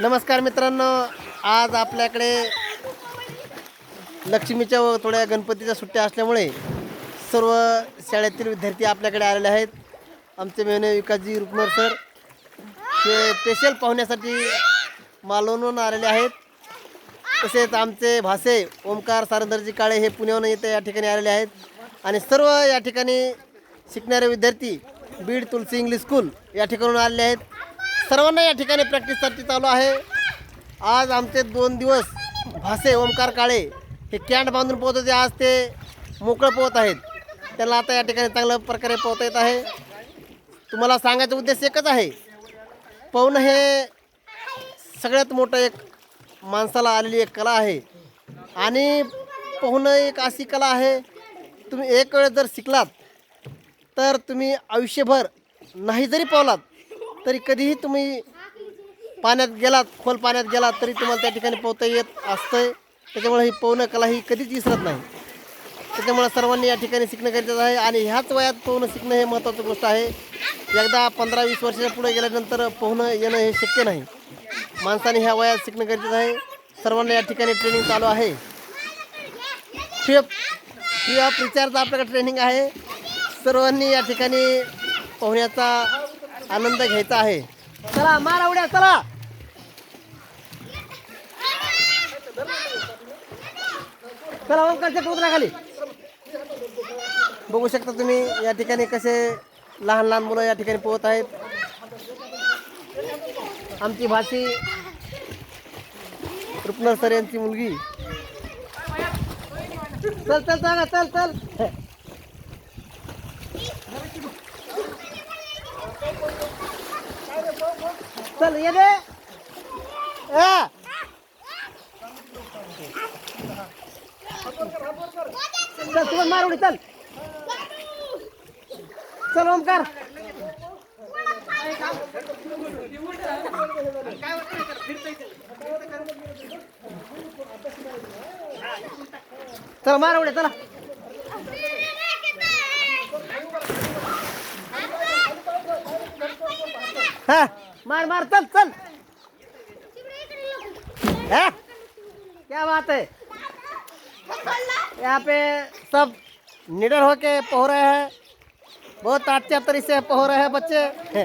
नमस्कार मित्रांनो आज आपल्याकडे लक्ष्मीच्या व थोड्या गणपतीच्या सुट्ट्या असल्यामुळे सर्व शाळेतील विद्यार्थी आपल्याकडे आलेले आहेत. आमचे मेहने विकासजी रुपनर सर हे स्पेशल पाहुण्यासाठी मालवणून आलेले आहेत. तसेच आमचे भासे ओमकार सारंदरजी काळे हे पुण्याहून येथे या ठिकाणी आलेले आहेत. आणि सर्व या ठिकाणी शिकणारे विद्यार्थी बीड तुलसी इंग्लिश स्कूल या ठिकाणून आलेले आहेत. सर्वांना या ठिकाणी प्रॅक्टिससाठी चालू आहे. आज आमचे दोन दिवस भासे ओमकार काळे हे कॅन्ट बांधून पोहत होते. आज ते मोकळं पोहत आहेत. त्यांना आता या ठिकाणी चांगल्या प्रकारे पोहता येत आहे. तुम्हाला सांगायचा उद्देश एकच आहे. पोहणं हे सगळ्यात मोठं एक माणसाला आलेली एक कला आहे. आणि पोहणं एक अशी कला आहे तुम्ही एक वेळ जर शिकलात तर तुम्ही आयुष्यभर नाही जरी पावलात तरी कधीही तुम्ही पाण्यात गेलात खोल पाण्यात गेलात तरी तुम्हाला त्या ठिकाणी पोहता येत असतंय त्याच्यामुळे ही पोहणं कला ही कधीच विसरत नाही त्याच्यामुळे सर्वांनी या ठिकाणी शिकणं गरजेचं आहे आणि ह्याच वयात पोहणं शिकणं हे महत्त्वाची गोष्ट आहे एकदा पंधरा वीस वर्षाच्या पुढे गेल्यानंतर पोहणं येणं हे शक्य नाही माणसाने ह्या वयात शिकणं गरजेचं आहे सर्वांना या ठिकाणी ट्रेनिंग चालू आहे फ्री ऑफ फ्री ऑफ रिचार्जचं आपल्याकडे ट्रेनिंग आहे सर्वांनी या ठिकाणी पोहण्याचा आनंद घ्यायचा आहे. चला मारा उड्या चला. चला ओंकारच्या उतरा बघू शकता तुम्ही या ठिकाणी कसे लहान लहान मुलं या ठिकाणी पोहत आहेत. आमची भाषी रुपनर सर यांची मुलगी. चल चल चल चल चल. चल ये दे. चल तू मार उडी चल. चल ओमकार. चला मार उडी चला. हा. मार मार चल चल. है? क्या बात है? यहाँ पे सब निडर होके पोह रहे हैं। बहुत अच्छा तरीके से पोह रहे हैं बच्चे।